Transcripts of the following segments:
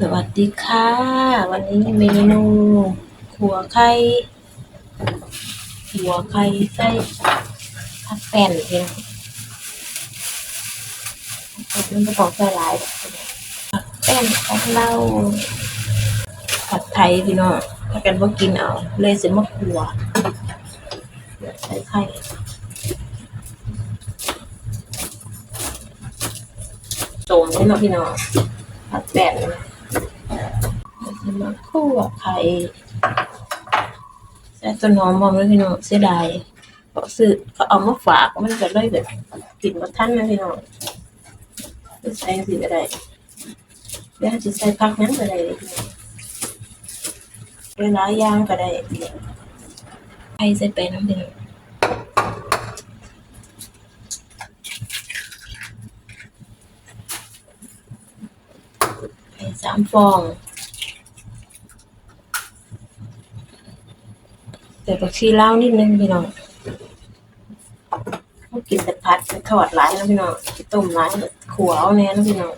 สวัสดีค่ะ วันนี้เมนูขัวไข่ขัวไข่ไส้ผักแป้นเองมันจะบอกใส่หลายแบบผักแป้นของเราผัดไทยพี่น้องถ้ากันว่ากินเอา เลยเสิมาขัวใส่ไข่โจมนี่เนาะพี่น้องผัดแป้นจะ มาคั่วไข่ใส่ต้นหอมพร้อมเลยพี่น้องเสียดายเขาซื้อเขาเอามาฝากมันก็เลยแบบกินมาทันนะพี่น้องจะใส่สิก็ได้เดี๋ยวจะใส่ผักนั้นก็ได้เล่น้องเวลาย่างก็ได้ไข่ใส่ไปน้ำพี่น้องไข่สามฟอง แต่ผักชีเลานิดนึงพี่น้องกินแต่ผัดทอดหลายนะพี่น้องต้มหลายขัวเอาแน่นะพี่น้อง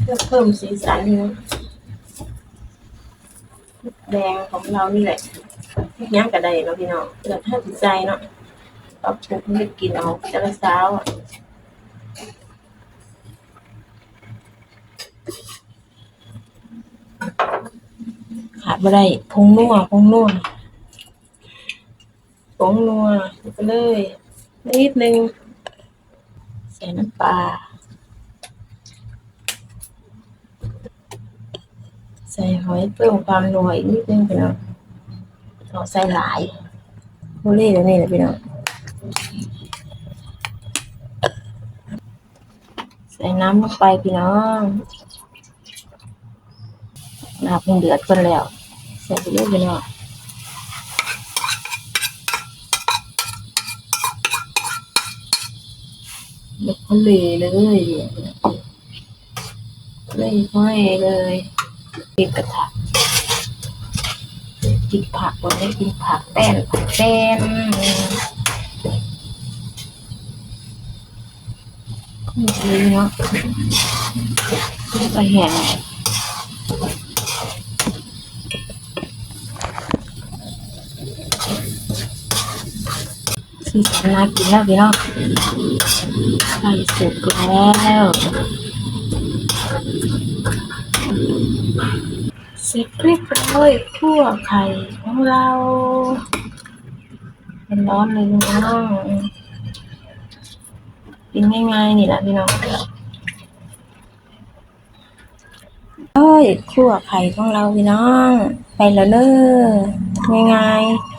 เพื่อเพิ่มสีสันนี่นะแดงของเรานี่แหละย่างกระไดเนาะพี่น้องเกิดถ้าติดใจเนาะปรับปรุงให้กินเอาจะละเช้าอะ ขาดบ่ได้ผงนัวผงนัวผงนัวไปเลยนิดนึงใส่น้ำปลาใส่หอยเพิ่มความนัวอีกนิดนึงพี่น้องเราใส่หลายโมเล่แล้วนี่นะพี่น้องใส่น้ำลงไปพี่น้องน้ำเพิ่งเดือดขึ้นแล้ว ใส่ไปเยอะพี่น้องเด็กคนเลยเลยเลยห้อยเลยปิดกระทะกินผักวันนี้กินผักแป้นผักแป้นนี่เนาะไปแห้ งสีสันน่ากินแล้วพี่น้องไข่สุกแล้วเสร็จเรียบร้อยคั่วไข่ของเราเป็นร้อนเลยพี่น้องกินง่ายๆนี่แหละพี่น้องเอ้ยคั่วไข่ของเราพี่น้อง ไปแล้วเด้อง่ายๆ